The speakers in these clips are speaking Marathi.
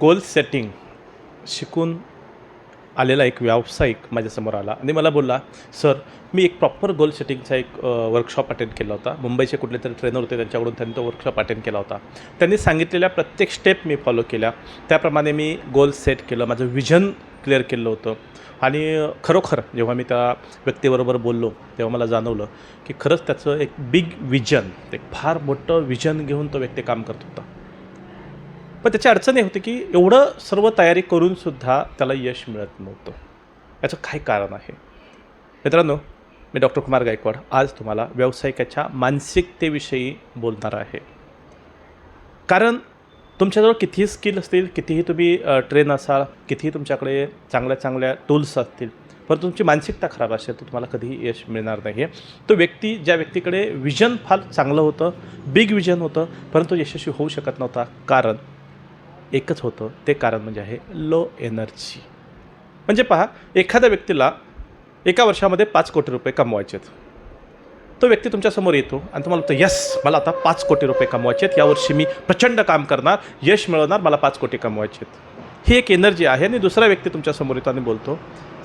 गोल सेटिंग शिकून आलेला एक व्यावसायिक माझ्यासमोर आला. आणि मला बोलला सर मी एक प्रॉपर गोल सेटिंगचा एक वर्कशॉप अटेंड केला होता. मुंबईचे कुठले तरी ट्रेनर होते त्यांच्याकडून त्यांनी तो वर्कशॉप अटेंड केला होता. त्यांनी सांगितलेल्या प्रत्येक स्टेप मी फॉलो केल्या. त्याप्रमाणे मी गोल सेट केलं. माझं विजन क्लिअर केलं होतं. आणि खरोखर जेव्हा मी त्या व्यक्तीबरोबर बोललो तेव्हा मला जाणवलं की खरंच त्याचं एक बिग विजन एक फार मोठं विजन घेऊन तो व्यक्ती काम करत होता. पण त्याची अडचण हे होती की एवढं सर्व तयारी करूनसुद्धा त्याला यश मिळत नव्हतं. याचं काय कारण आहे? मित्रांनो मी डॉक्टर कुमार गायकवाड आज तुम्हाला व्यावसायिकाच्या मानसिकतेविषयी बोलणार आहे. कारण तुमच्याजवळ कितीही स्किल असतील कितीही तुम्ही ट्रेन असाल कितीही तुमच्याकडे चांगल्या चांगल्या टूल्स असतील पण तुमची मानसिकता खराब असेल तर तुम्हाला कधीही यश मिळणार नाही आहे तो व्यक्ती ज्या व्यक्तीकडे विजन फार चांगलं होतं बिग विजन होतं परंतु यशस्वी होऊ शकत नव्हता. कारण एकच होतं ते कारण म्हणजे आहे लो एनर्जी म्हणजे पहा एखाद्या व्यक्तीला एका वर्षामध्ये पाच कोटी रुपये कमवायचे आहेत. तो व्यक्ती तुमच्यासमोर येतो आणि तुम्हाला म्हणतो यस मला आता पाच कोटी रुपये कमवायचे आहेत. यावर्षी मी प्रचंड काम करणार यश मिळवणार मला पाच कोटी कमवायचे आहेत. ही एक एनर्जी आहे आणि दुसरा व्यक्ती तुमच्यासमोर येतो आणि बोलतो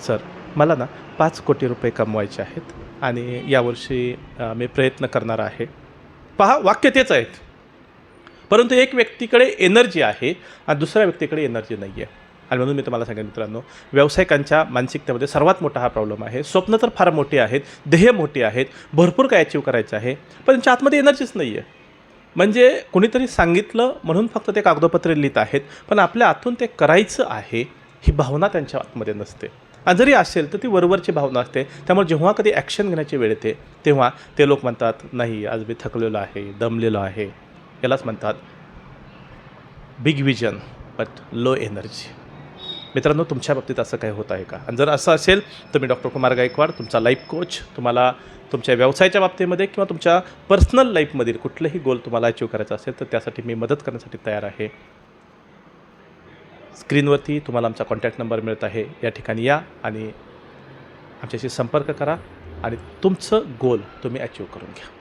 सर मला ना पाच कोटी रुपये कमवायचे आहेत आणि यावर्षी मी प्रयत्न करणार आहे. पहा वाक्य तेच आहेत. परंतु एक व्यक्तीकडे एनर्जी आहे आणि दुसऱ्या व्यक्तीकडे एनर्जी नाही आहे आणि म्हणून मी तुम्हाला सांगेन मित्रांनो व्यावसायिकांच्या मानसिकतेमध्ये सर्वात मोठा हा प्रॉब्लेम आहे. स्वप्न तर फार मोठी आहेत ध्येय मोठी आहेत भरपूर काय अचीव करायचं आहे पण त्यांच्या आतमध्ये एनर्जीच नाही आहे म्हणजे कुणीतरी सांगितलं म्हणून फक्त ते कागदोपत्रे लिहित आहेत पण आपल्या आतून ते करायचं आहे ही भावना त्यांच्या आतमध्ये नसते. आणि जरी असेल तर ती वरवरची भावना असते. त्यामुळे जेव्हा कधी ॲक्शन घेण्याची वेळ येते तेव्हा ते लोक म्हणतात नाही आज मी थकलेलो आहे दमलेलो आहे. यालाच म्हणतात big vision but low energy मित्रांनो तुमच्या बाबतीत असं काही होत आहे का? आणि जर असं असेल तर मी डॉक्टर कुमार गायकवाड तुमचा लाईफ कोच तुम्हाला तुमच्या व्यवसायाच्या बाबतीमध्ये किंवा तुमच्या पर्सनल लाईफमधील कुठलंही गोल तुम्हाला अचीव करायचं असेल तर त्यासाठी मी मदत करण्यासाठी तयार आहे. स्क्रीनवरती तुम्हाला आमचा कॉन्टॅक्ट नंबर मिळत आहे. या ठिकाणी या आणि आमच्याशी संपर्क करा आणि तुमचं गोल तुम्ही अचीव करून घ्या.